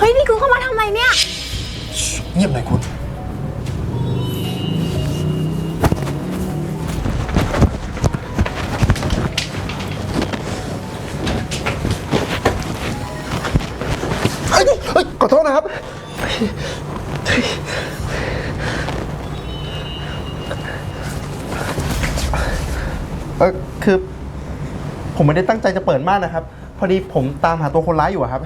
เฮ้ย นี่คุณเข้ามาทำไมเนี่ย เงียบหน่อยคุณเอ้ยเอ้ยขอโทษนะครับ เออคือ ผมไม่ได้ตั้งใจจะเปิดม่านนะครับ พอดีผมตามหาตัวคนร้ายอยู่อะครับ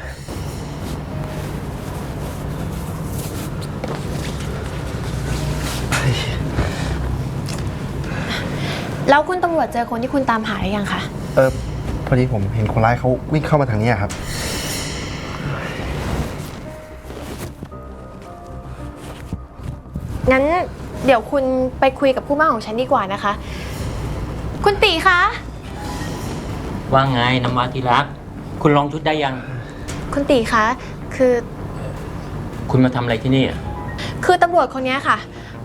แล้วคุณตำรวจเจอคนที่คุณตามหาหรือยังคะ เออพอดีผมเห็นคนร้ายเขาวิ่งเข้ามาทางนี้อะครับ งั้นเดี๋ยวคุณไปคุยกับผู้มั่งของฉันดีกว่านะคะ คุณตีคะ ว่าไงน้ำว้าที่รัก คุณลองชุดได้ยัง คุณตีคะ คือ คุณมาทำอะไรที่นี่อะคือตำรวจคนเนี้ยค่ะ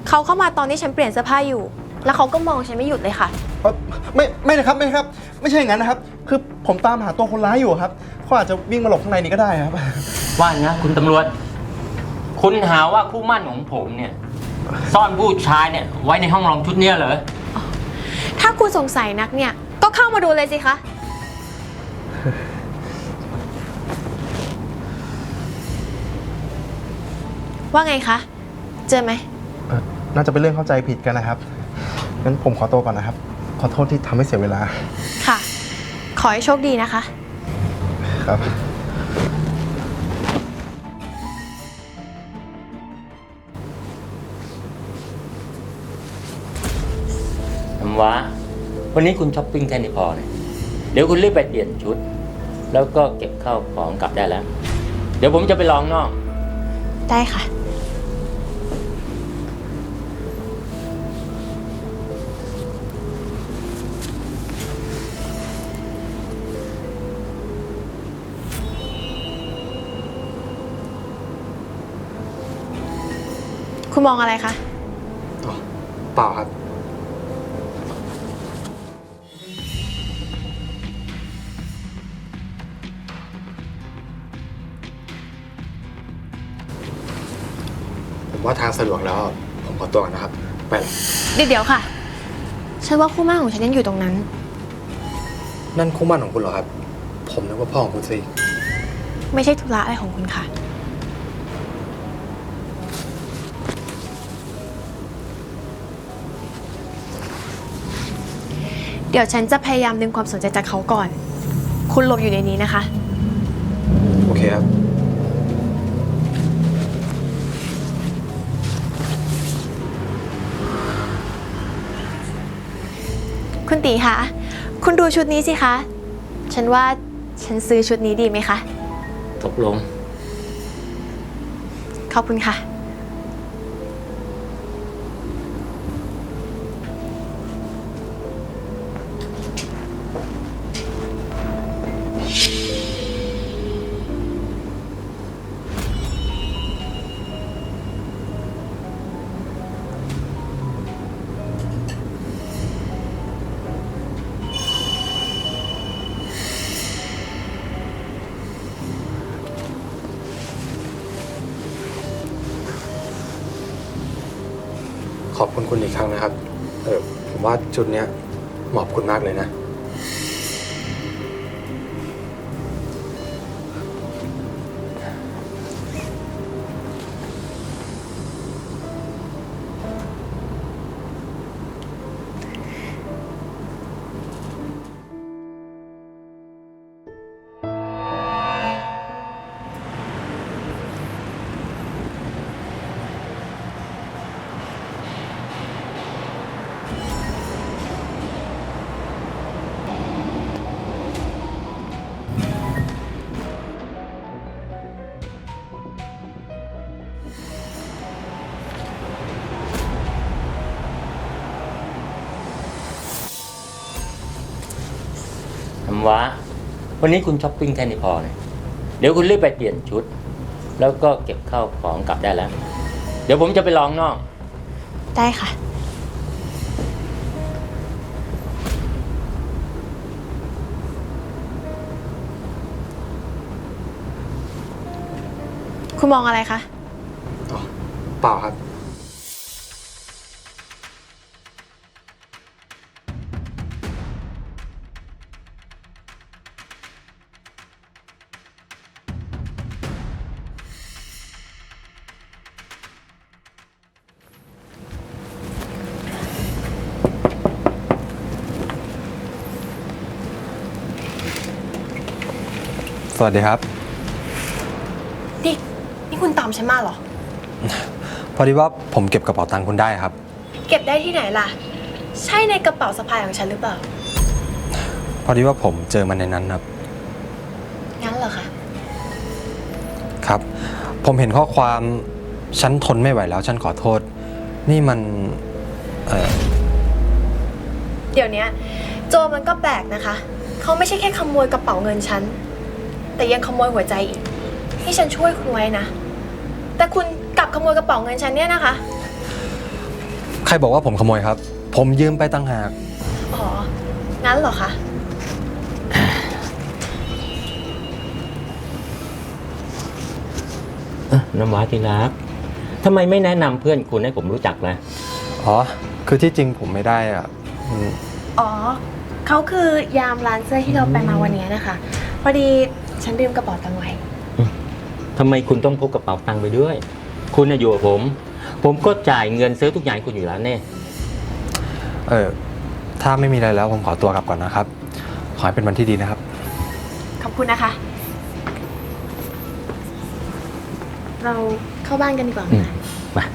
เขาเข้ามาตอนที่ฉันเปลี่ยนเสื้อผ้าอยู่ แล้วเขาก็มองฉันไม่หยุดเลยค่ะ เอ่อไม่ไม่นะครับไม่นะครับ ไม่ใช่อย่างนั้นนะครับ คือผมตามหาตัวคนร้ายอยู่ครับเขาอาจจะวิ่งมาหลบข้างในนี้ก็ได้ครับ ว่านะคุณตำรวจ คุณหาว่าคู่หมั่นของผมเนี่ย ซ่อนผู้ชายเนี่ย ไว้ในห้องรองชุดเนี้ยเหรอ ถ้าคุณสงสัยนักเนี่ย ก็เข้ามาดูเลยสิคะ ว่าไงคะ เจอไหมเอ่อน่าจะเป็นเรื่องเข้าใจผิดกันนะครับ งั้นผมขอตัวก่อนนะครับ ขอโทษที่ทำให้เสียเวลา ค่ะ ขอให้โชคดีนะคะ ครับ น้ำว้าวันนี้คุณช้อปปิ้งแค่นี้พอเนี่ยเดี๋ยวคุณรีบไปเปลี่ยนชุด แล้วก็เก็บข้าวของกลับได้แล้ว เดี๋ยวผมจะไปลองนอก ได้ค่ะ คุณมองอะไรคะเปล่าครับ ผมว่าทางสะดวกแล้ว ผมขอตัวก่อนนะครับ ไปละเดี๋ยวเดี๋ยวค่ะ ฉันว่าคู่หมั่นของฉันยังอยู่ตรงนั้น นั่นคู่หมั่นของคุณเหรอครับ ผมนึกว่าพ่อของคุณสิ ไม่ใช่ธุระอะไรของคุณค่ะ เดี๋ยวฉันจะพยายามดึงความสนใจจากเขาก่อน คุณหลบอยู่ในนี้นะคะ โอเคครับ คุณตีคะ คุณดูชุดนี้สิคะ ฉันว่าฉันซื้อชุดนี้ดีไหมคะ ตกลง ขอบคุณค่ะ จุดเนี้ย ว้าวันนี้คุณช้อปปิ้งแค่นี้พอเนี่ยเดี๋ยวคุณรีบไปเปลี่ยนชุด แล้วก็เก็บข้าวของกลับได้แล้ว เดี๋ยวผมจะไปลองนอก ได้ค่ะ คุณมองอะไรคะ เปล่าครับ สวัสดีครับ นี่นี่คุณตามฉันมาเหรอ พอดีว่าผมเก็บกระเป๋าตังค์คุณได้ครับ เก็บได้ที่ไหนล่ะ ใช่ในกระเป๋าสะพายของฉันหรือเปล่า พอดีว่าผมเจอมันในนั้นครับ งั้นเหรอคะ ครับ ผมเห็นข้อความฉันทนไม่ไหวแล้ว ฉันขอโทษ นี่มันเอ่อเดี๋ยวเนี้ย โจรมันก็แปลกนะคะ เขาไม่ใช่แค่ขโมยกระเป๋าเงินฉัน แต่ยังขโมยหัวใจอีกที่ฉันช่วยคุณไว้นะ แต่คุณกลับขโมยกระเป๋าเงินฉันเนี่ยนะคะ ใครบอกว่าผมขโมยครับ ผมยืมไปตั้งหาก อ๋อ งั้นเหรอคะ เอ้อน้ำว้าที่รักทำไมไม่แนะนำเพื่อนคุณให้ผมรู้จักล่ะอ๋อ คือที่จริงผมไม่ได้อะอืมอ๋อ เขาคือยามร้านเสื้อที่เราไปมาวันนี้นะคะ พอดี ฉันลืมกระเป๋าตังค์ไว้ ทำไมคุณต้องพกกระเป๋าตังค์ไปด้วย คุณน่ะอยู่กับผม ผมก็จ่ายเงินซื้อทุกอย่างให้คุณอยู่แล้วเนี่ยเออถ้าไม่มีอะไรแล้วผมขอตัวกลับก่อนนะครับ ขอให้เป็นวันที่ดีนะครับ ขอบคุณนะคะ เราเข้าบ้านกันดีกว่าไหมอืมคะ มา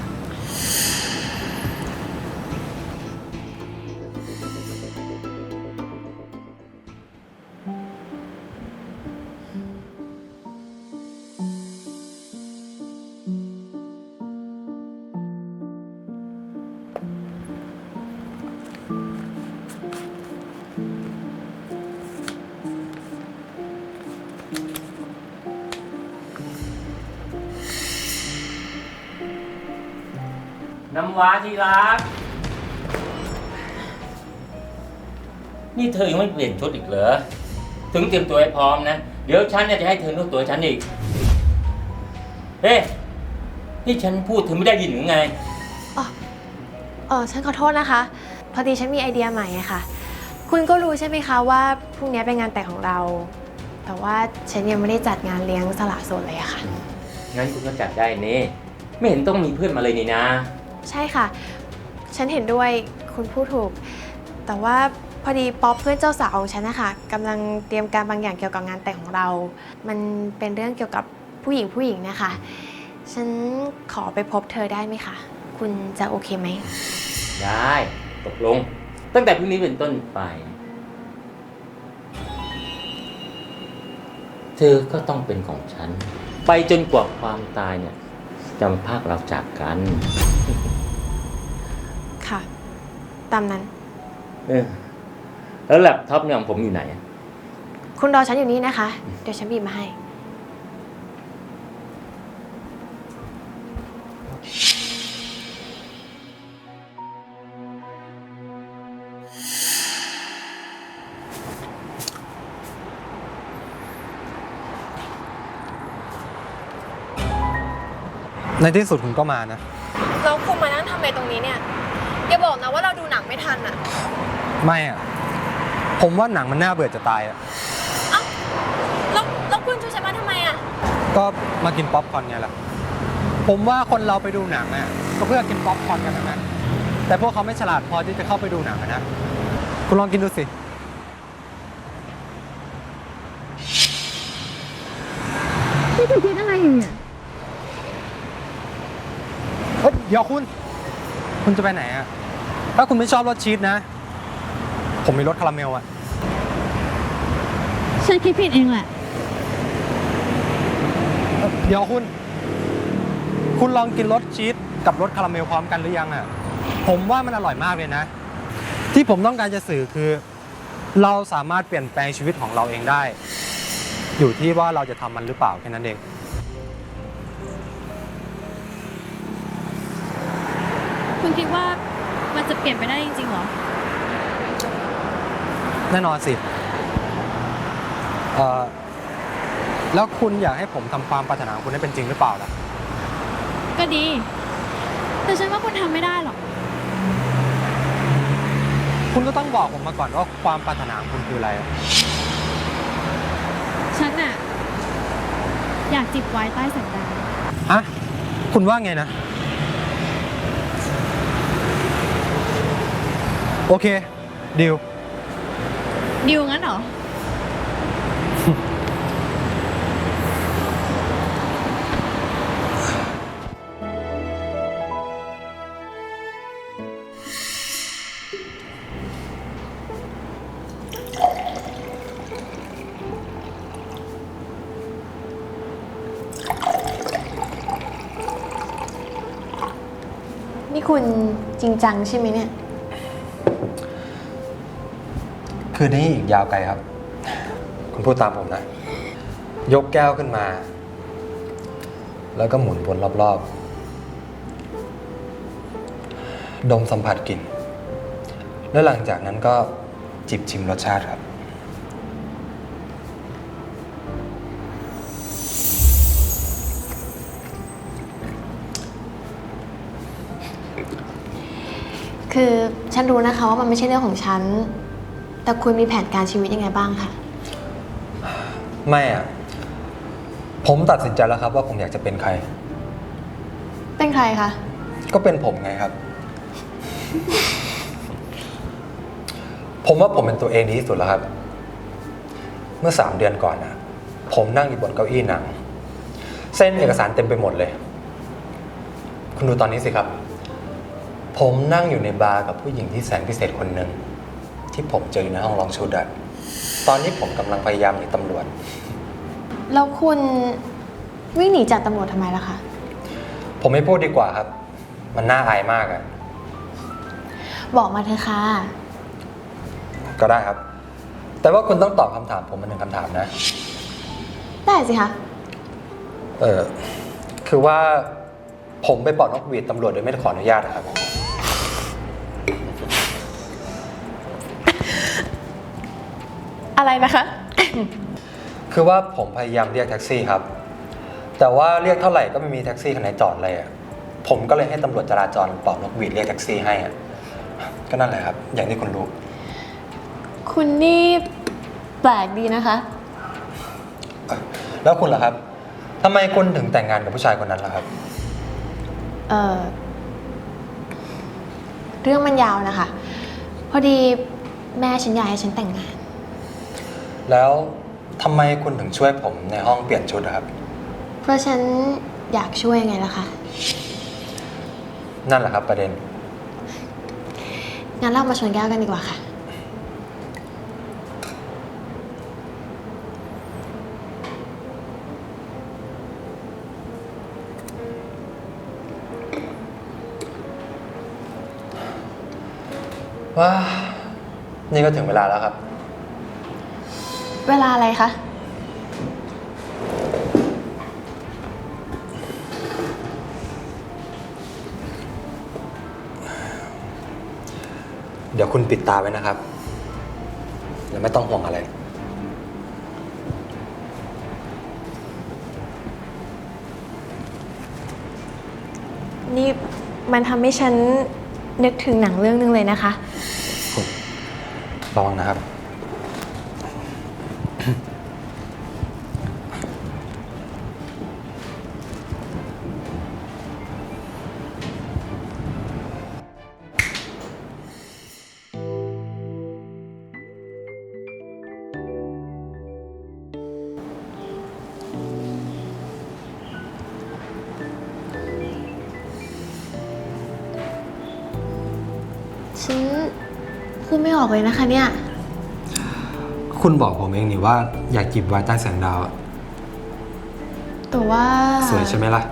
ำว้าที่รัก นี่เธอยังไม่เปลี่ยนชุดอีกเหรอ ถึงเตรียมตัวให้พร้อมนะ เดี๋ยวฉันเนี่ยจะให้เธอนวดตัวฉันอีก เฮ้นี่ฉันพูดเธอไม่ได้ยินหรือไง เออฉันขอโทษนะคะ พอดีฉันมีไอเดียใหม่อะค่ะ คุณก็รู้ใช่ไหมคะว่าพรุ่งนี้เป็นงานแต่งของเรา แต่ว่าฉันยังไม่ได้จัดงานเลี้ยงสละโสดเลยอะค่ะ งั้นคุณก็จัดได้นี่ ไม่เห็นต้องมีเพื่อนมาเลยนี่นะ ใช่ค่ะ ฉันเห็นด้วยคุณพูดถูก แต่ว่าพอดีป๊อปเพื่อนเจ้าสาวของฉันนะคะกำลังเตรียมการบางอย่างเกี่ยวกับงานแต่งของเรา มันเป็นเรื่องเกี่ยวกับผู้หญิงผู้หญิงนะคะ ฉันขอไปพบเธอได้ไหมคะ คุณจะโอเคไหม ได้ตกลง ตั้งแต่พรุ่งนี้เป็นต้นไป เธอก็ต้องเป็นของฉัน ไปจนกว่าความตายเนี่ย จะมาพากเราจากกัน ค่ะ ตามนั้น เออ แล้วแล็ปท็อปเนี่ยของผมอยู่ไหนอะ คุณรอฉันอยู่นี่นะคะ เดี๋ยวฉันบีบมาให้ ในที่สุดคุณก็มานะ เราคุมมานั่งทำอะไรตรงนี้เนี่ยอย่าบอกนะว่าเราดูหนังไม่ทันอะไม่อะผมว่าหนังมันน่าเบื่อจะตายอะแล้วแล้วคุณชวนฉันมาทำไมอะก็มากินป๊อปคอร์นไงล่ะ ผมว่าคนเราไปดูหนังอะก็เพื่อกินป๊อปคอร์นกันทั้งนั้นแต่พวกเขาไม่ฉลาดพอที่จะเข้าไปดูหนังอะนะ คุณลองกินดูสิ นี่เธอคิดอะไรอยู่เนี่ย เฮ้ยเดี๋ยวคุณ คุณจะไปไหนอะถ้าคุณไม่ชอบรสชีสนะ ผมมีรสคาราเมลอะฉันคิดผิดเองแหละ เดี๋ยวคุณ คุณลองกินรสชีสกับรสคาราเมลพร้อมกันหรือยังอะผมว่ามันอร่อยมากเลยนะ ที่ผมต้องการจะสื่อคือ เราสามารถเปลี่ยนแปลงชีวิตของเราเองได้ อยู่ที่ว่าเราจะทำมันหรือเปล่าแค่นั้นเอง คุณคิดว่ามันจะเปลี่ยนไปได้จริงๆเหรอ แน่นอนสิเอ่อแล้วคุณอยากให้ผมทำความปรารถนาของคุณให้เป็นจริงหรือเปล่าล่ะ ก็ดี แต่ฉันว่าคุณทำไม่ได้หรอก คุณก็ต้องบอกผมมาก่อนว่าความปรารถนาของคุณคืออะไรอะฉันน่ะ อยากจิบไว้ใต้แสงดาว ฮะ คุณว่าไงนะ โอเคดิวดิวงั้นเหรอ นี่คุณจริงจังใช่ไหมเนี่ย คืนนี้อีกยาวไกลครับ คุณพูดตามผมนะ ยกแก้วขึ้นมา แล้วก็หมุนวนรอบๆ ดมสัมผัสกลิ่น แล้วหลังจากนั้นก็จิบชิมรสชาติครับ คือฉันรู้นะคะว่ามันไม่ใช่เรื่องของฉัน แต่คุณมีแผนการชีวิตยังไงบ้างคะ ไม่อะผมตัดสินใจแล้วครับ ว่าผมอยากจะเป็นใคร เป็นใครคะ ก็เป็นผมไงครับ ผมว่าผมเป็นตัวเองดีที่สุดแล้วครับ เมื่อสามเดือนก่อนนะผมนั่งอยู่บนเก้าอี้หนัง เส้นเอกสารเต็มไปหมดเลย คุณดูตอนนี้สิครับ ผมนั่งอยู่ในบาร์กับผู้หญิงที่แสนพิเศษคนหนึ่ง ที่ผมเจออยู่ในห้องลองชุดอะตอนนี้ผมกำลังพยายามหนีตำรวจ แล้วคุณวิ่งหนีจากตำรวจทำไมล่ะคะ ผมไม่พูดดีกว่าครับ มันน่าอายมากอะบอกมาเถอะค่ะ ก็ได้ครับ แต่ว่าคุณต้องตอบคำถามผมมาหนึ่งคำถามนะ ได้สิคะ เออคือว่าผมไปปลอดนกหวีดตำรวจโดยไม่ได้ขออนุญาตนะครับ อะไรนะคะ คือว่าผมพยายามเรียกแท็กซี่ครับ แต่ว่าเรียกเท่าไหร่ก็ไม่มีแท็กซี่คันไหนจอดเลยอะผมก็เลยให้ตำรวจจราจรเป่านกหวีดเรียกแท็กซี่ให้อะก็นั่นแหละครับ อย่างที่คุณรู้ คุณนี่แปลกดีนะคะเอ้ยแล้วคุณล่ะครับทำไมคุณถึงแต่งงานกับผู้ชายคนนั้นล่ะครับ เออเรื่องมันยาวนะคะ พอดีแม่ฉันอยากให้ฉันแต่งงาน แล้วทำไมคุณถึงช่วยผมในห้องเปลี่ยนชุดอะครับ เพราะฉันอยากช่วยไงล่ะคะ นั่นแหละครับประเด็น งั้นเรามาชนแก้วกันดีกว่าค่ะว้านี่ก็ถึงเวลาแล้วครับ เวลาอะไรคะ เดี๋ยวคุณปิดตาไว้นะครับ แล้วไม่ต้องห่วงอะไร นี่มันทำให้ฉันนึกถึงหนังเรื่องนึงเลยนะคะ ระวังนะครับ ไม่ออกเลยนะคะเนี่ย คุณบอกผมเองนี่ว่าอยากจีบไว้ใต้แสงดาวอะแต่ว่าสวยใช่ไหมล่ะ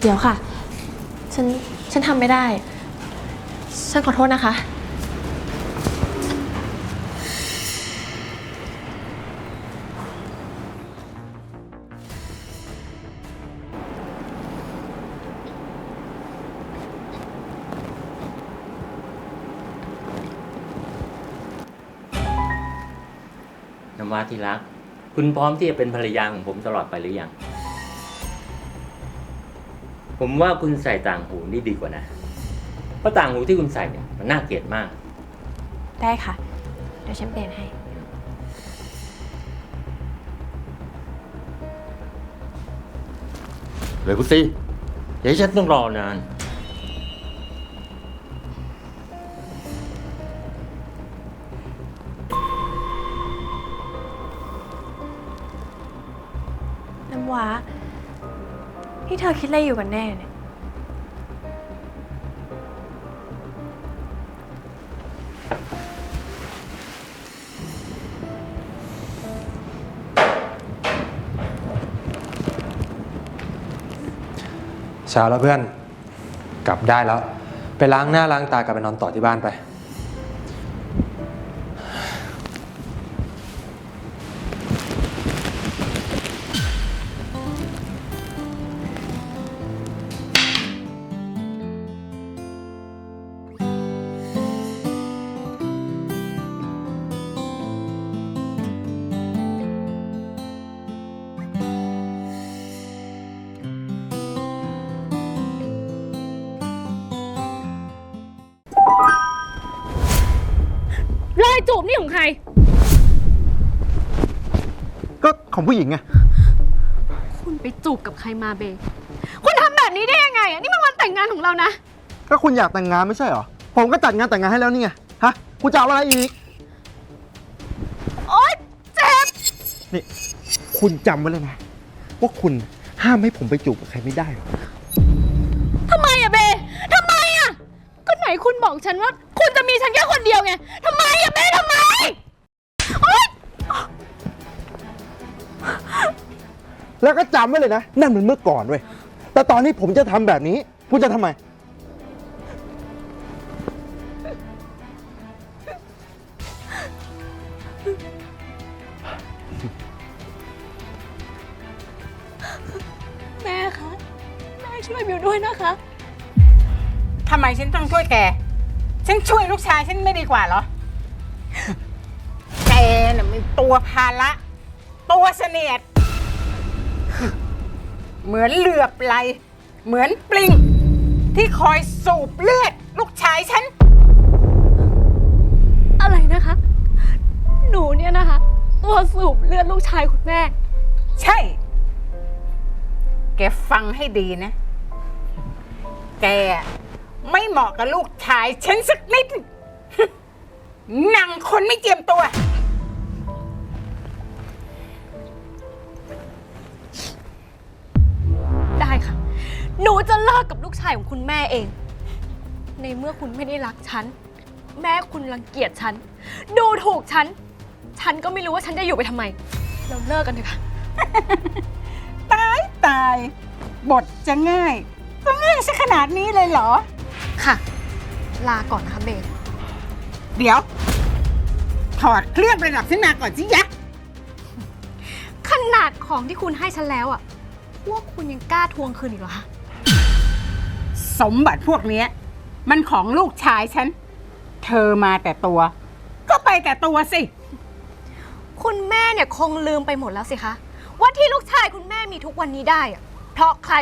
เดี๋ยวค่ะ ฉัน ฉันทำไม่ได้ ฉันขอโทษนะคะำว้าที่รัก คุณพร้อมที่จะเป็นภรรยาของผมตลอดไปหรือยัง ผมว่าคุณใส่ต่างหูนี่ดีกว่านะ เพราะต่างหูที่คุณใส่เนี่ยมันน่าเกลียดมาก ได้ค่ะ เดี๋ยวฉันเปลี่ยนให้ เลยคุณซีอย่าให้ฉันต้องรอนานน้ เธอคิดอะไรอยู่กันแน่เนี่ย เช้าแล้วเพื่อน กลับได้แล้ว ไปล้างหน้าล้างตากลับไปนอนต่อที่บ้านไป ผู้หญิงไงคุณไปจูบกับใครมาเบ คุณทำแบบนี้ได้ยังไงอะนี่มันวันแต่งงานของเรานะ ก็คุณอยากแต่งงานไม่ใช่เหรอ ผมก็จัดงานแต่งงานให้แล้วนี่ไง ฮะคุณจะเอาอะไรอีก โอ๊ยเจ็บ นี่ คุณจำไว้เลยนะ ว่าคุณห้ามให้ผมไปจูบกับใครไม่ได้หรอกทำไมอะเบทำไมอะก็ไหนคุณบอกฉันว่า คุณจะมีฉันแค่คนเดียวไงทำไมอะเบทำไม แล้วก็จำไว้เลยนะ นั่นมันเมื่อก่อนเว้ย แต่ตอนนี้ผมจะทำแบบนี้คุณจะทำไม แม่คะแม่ช่วยบิวด้วยนะคะ ทำไมฉันต้องช่วยแก ฉันช่วยลูกชายฉันไม่ดีกว่าเหรอ แกน่ะมีตัวภาระ ตัวเสนียด เหมือนเหลือบไหล เหมือนปลิง ที่คอยสูบเลือด ลูกชายฉัน อะไรนะคะ หนูเนี่ยนะคะ ตัวสูบเลือดลูกชายคุณแม่ ใช่ แกฟังให้ดีนะ แกไม่เหมาะกับลูกชายฉันสักนิดหนังคนไม่เจียมตัว ได้ค่ะ หนูจะเลิกกับลูกชายของคุณแม่เอง ในเมื่อคุณไม่ได้รักฉัน แม่คุณรังเกียจฉัน ดูถูกฉัน ฉันก็ไม่รู้ว่าฉันจะอยู่ไปทำไม เราเลิกกันเถอะค่ะ ตายตาย บทจะง่ายก็ง่ายซะขนาดนี้เลยเหรอ ค่ะ ลาก่อนนะคะเบนเดี๋ยว ถอดเครื่องประดับฉันมาก่อนสิยะขนาดของที่คุณให้ฉันแล้วอะ พวกคุณยังกล้าทวงคืนอีกเหรอคะสมบัติพวกเนี้ย มันของลูกชายฉัน เธอมาแต่ตัว ก็ไปแต่ตัวสิ คุณแม่เนี่ยคงลืมไปหมดแล้วสิคะ ว่าที่ลูกชายคุณแม่มีทุกวันนี้ได้อะเพราะใคร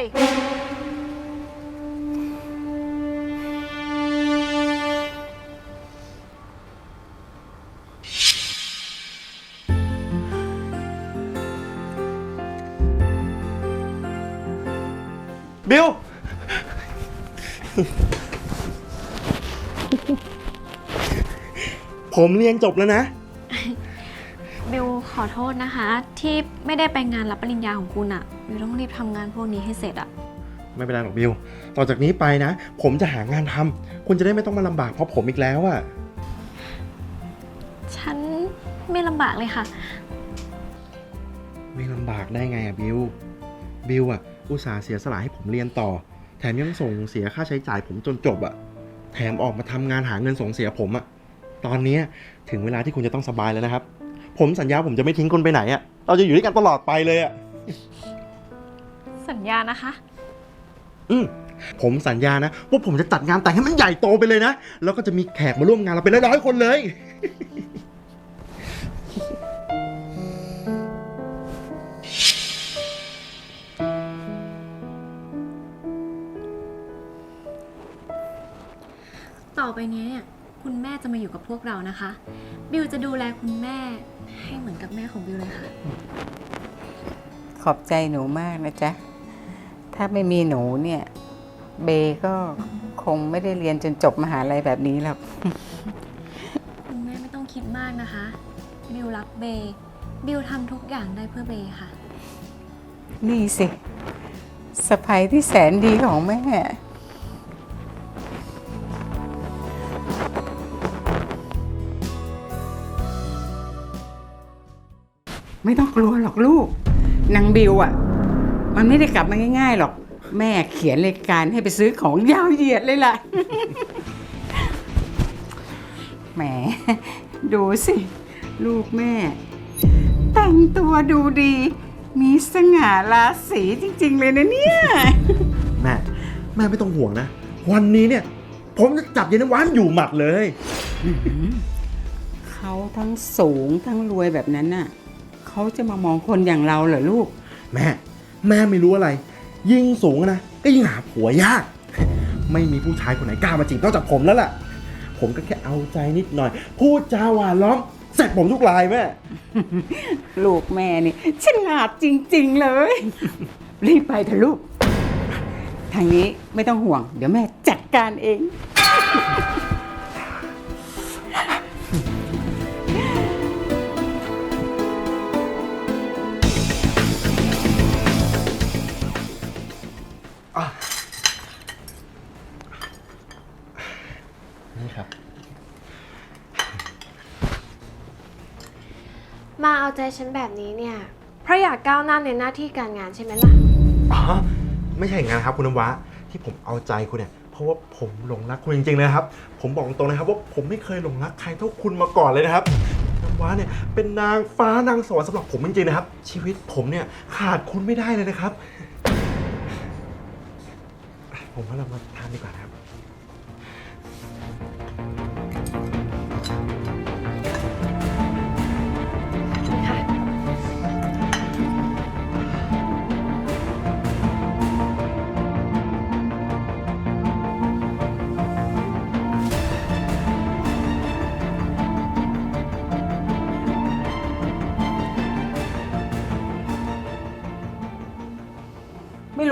ผมเรียนจบแล้วนะ บิวขอโทษนะคะ ที่ไม่ได้ไปงานรับปริญญาของคุณอะบิวต้องรีบทำงานพวกนี้ให้เสร็จอะไม่เป็นไรหรอกบิลต่อจากนี้ไปนะ ผมจะหางานทำคุณจะได้ไม่ต้องมาลำบากเพราะผมอีกแล้วอะฉันไม่ลำบากเลยค่ะ ไม่ลำบากได้ไงอะบิลบิลอะอุตส่าห์เสียสละให้ผมเรียนต่อ แถมยังส่งเสียค่าใช้จ่ายผมจนจบอะแถมออกมาทำงานหาเงินส่งเสียผมอะตอนเนี้ยถึงเวลาที่คุณจะต้องสบายแล้วนะครับ ผมสัญญาผมจะไม่ทิ้งคุณไปไหนอะเราจะอยู่ด้วยกันตลอดไปเลยอะสัญญานะคะ อืมผมสัญญานะว่าผมจะจัดงานแต่งให้มันใหญ่โตไปเลยนะ แล้วก็จะมีแขกมาร่วมงานเราเป็นร้อยๆคนเลย ไปนี้เนี่ยคุณแม่จะมาอยู่กับพวกเรานะคะ บิวจะดูแลคุณแม่ให้เหมือนกับแม่ของบิวเลยค่ะ ขอบใจหนูมากนะจ๊ะ ถ้าไม่มีหนูเนี่ย เบก็คงไม่ได้เรียนจนจบมหาลัยแบบนี้หรอก คุณแม่ไม่ต้องคิดมากนะคะ บิวรักเบย์บิวทำทุกอย่างได้เพื่อเบย์ค่ะ นี่สิสะพายที่แสนดีของแม่ ไม่ต้องกลัวหรอกลูก นางบิวอะ มันไม่ได้กลับมาง่าย ๆ หรอก แม่เขียนรายการให้ไปซื้อของยาวเหยียดเลยล่ะ แหม ดูสิ ลูกแม่ แต่งตัวดูดี มีสง่าราศีจริง ๆ เลยนะเนี่ย แม่ แม่ไม่ต้องห่วงนะ วันนี้เนี่ย ผมจะจับเย็นน้ำหวานอยู่หมัดเลย เขาทั้งสูงทั้งรวยแบบนั้นน่ะ เขาจะมามองคนอย่างเราเหรอลูก แม่ แม่ไม่รู้อะไร ยิ่งสูงนะก็ยิ่งหาผัวยาก ไม่มีผู้ชายคนไหนกล้ามาจีบนอกจากผมแล้วล่ะ ผมก็แค่เอาใจนิดหน่อย พูดจาหวานล้อมเสร็จผมทุกลายแม่ ลูกแม่นี่ฉลาดจริง ๆ เลย รีบไปเถอะลูก ทางนี้ไม่ต้องห่วง เดี๋ยวแม่จัดการเอง ฉันแบบนี้เนี่ย เพราะอยากก้าวหน้าในหน้าที่การงานใช่ไหมล่ะ อ๋อ ไม่ใช่อย่างนั้นครับคุณน้ำว้าที่ผมเอาใจคุณเนี่ย เพราะว่าผมหลงรักคุณจริงๆเลยนะครับ ผมบอกตรงนะครับว่าผมไม่เคยหลงรักใครเท่าคุณมาก่อนเลยนะครับน้ำว้าเนี่ยเป็นนางฟ้านางสวรรค์สำหรับผมจริงๆนะครับ ชีวิตผมเนี่ยขาดคุณไม่ได้เลยนะครับ ผมว่าเรามาทานดีกว่านะครับ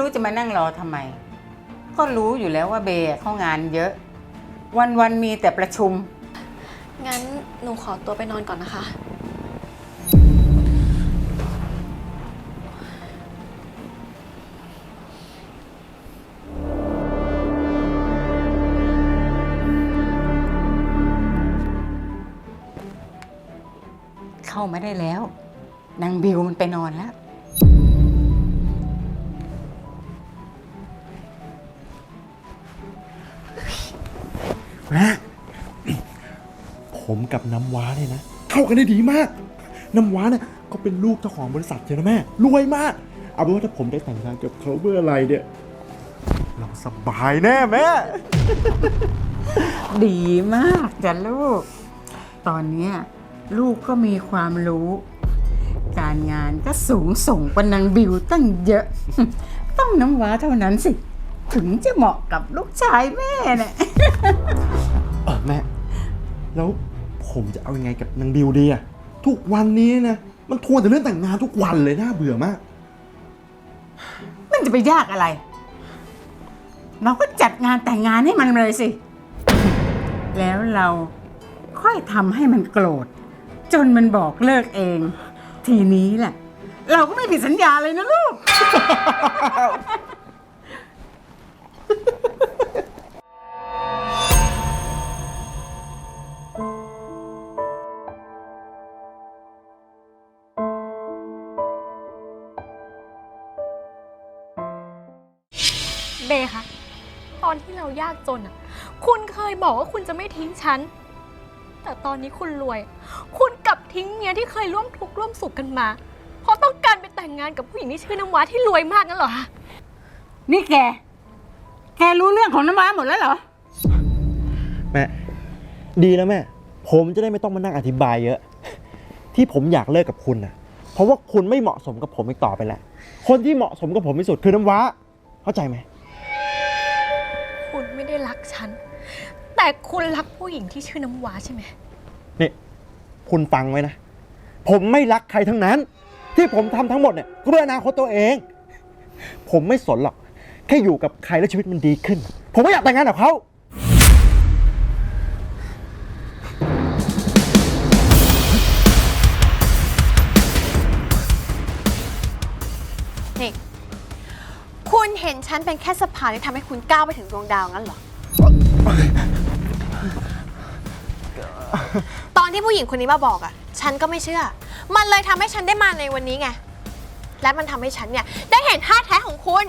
รู้จะมานั่งรอทำไม ก็รู้อยู่แล้วว่าเบย์เขางานเยอะวันๆมีแต่ประชุม งั้นหนูขอตัวไปนอนก่อนนะคะ เข้ามาได้แล้ว นางบิวมันไปนอนแล้ว ผมกับน้ำว้าเนี่ยนะเข้ากันได้ดีมาก น้ำว้าเนี่ยก็เป็นลูกเจ้าของบริษัทเจนะแม่รวยมาก เอาเป็นว่าถ้าผมได้แต่งงานกับเขาเมื่อไหรเนี่ยเราสบายแน่แม่ ดีมากจ้ะลูก ตอนเนี้ยลูกก็มีความรู้ การงานก็สูงส่งกว่านางบิวตั้งเยอะ ต้องน้ำว้าเท่านั้นสิ ถึงจะเหมาะกับลูกชายแม่น่ะเออแม่ แล้ว ผมจะเอายังไงกับนางบิวดีอะทุกวันนี้นะมันทวนแต่เรื่องแต่งงานทุกวันเลยน่าเบื่อมาก มันจะไปยากอะไร เราก็จัดงานแต่งงานให้มันเลยสิ แล้วเราค่อยทำให้มันโกรธ จนมันบอกเลิกเอง ทีนี้แหละ เราก็ไม่ผิดสัญญาเลยนะลูกายากจนอะ คุณเคยบอกว่าคุณจะไม่ทิ้งฉัน แต่ตอนนี้คุณรวย คุณกลับทิ้งเมียที่เคยร่วมทุกข์ร่วมสุขกันมา เพราะต้องการไปแต่งงานกับผู้หญิงที่ชื่อน้ำว้าที่รวยมากนั่นเหรอคะนี่แก แกรู้เรื่องของน้ำว้าหมดแล้วเหรอ แม่ดีนะแม่ ผมจะได้ไม่ต้องมานั่งอธิบายเยอะ ที่ผมอยากเลิกกับคุณนะเพราะว่าคุณไม่เหมาะสมกับผมอีกต่อไปแล้วคนที่เหมาะสมกับผมที่สุดคือน้ำว้า เข้าใจไหมคุณไม่ได้ รักฉัน แต่คุณรักผู้หญิงที่ชื่อน้ำว้าใช่ไหม นี่คุณฟังไว้นะ ผมไม่รักใครทั้งนั้น ที่ผมทำทั้งหมดเนี่ยก็เพื่ออนาคตตัวเอง ผมไม่สนหรอก แค่อยู่กับใครแล้วชีวิตมันดีขึ้น ผมไม่อยากแต่งงานกับเขานี่ คุณเห็นฉันเป็นแค่สะพานที่ทำให้คุณก้าวไปถึงดวงดาวงั้นเหรอ ตอนที่ผู้หญิงคนนี้มาบอกอะฉันก็ไม่เชื่อ มันเลยทำให้ฉันได้มาในวันนี้ไง และมันทำให้ฉันเนี่ยได้เห็นท่าแท้ของคุณ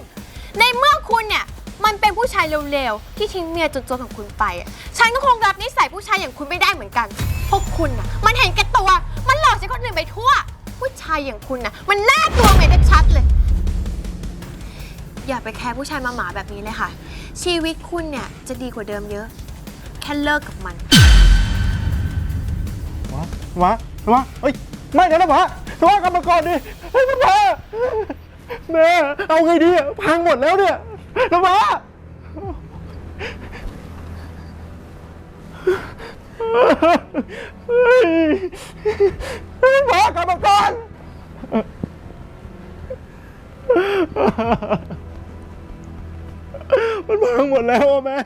ในเมื่อคุณเนี่ยมันเป็นผู้ชายเร็วๆที่ทิ้งเมียจนๆของคุณไปอะฉันก็คงรับนิสัยผู้ชายอย่างคุณไม่ได้เหมือนกันเพราะคุณน่ะมันเห็นแก่ตัว มันหลอกใช้คนอื่นไปทั่ว ผู้ชายอย่างคุณน่ะมันน่ากลัวเมได้ชัดเลย อย่าไปแคร์ผู้ชายมาหมาแบบนี้เลยค่ะ ชีวิตคุณเนี่ยจะดีกว่าเดิมเยอะ แค่เลิกกับมัน วะวะวะเฮ้ย ไม่นะนะวะนะวะกลับมาก่อนดิเฮ้ยนวะแม่เอาไงดีอะพังหมดแล้วเนี่ยนะวะเฮ้ยนะวะกลับมาก่อน มันพังหมดแล้วอะแม่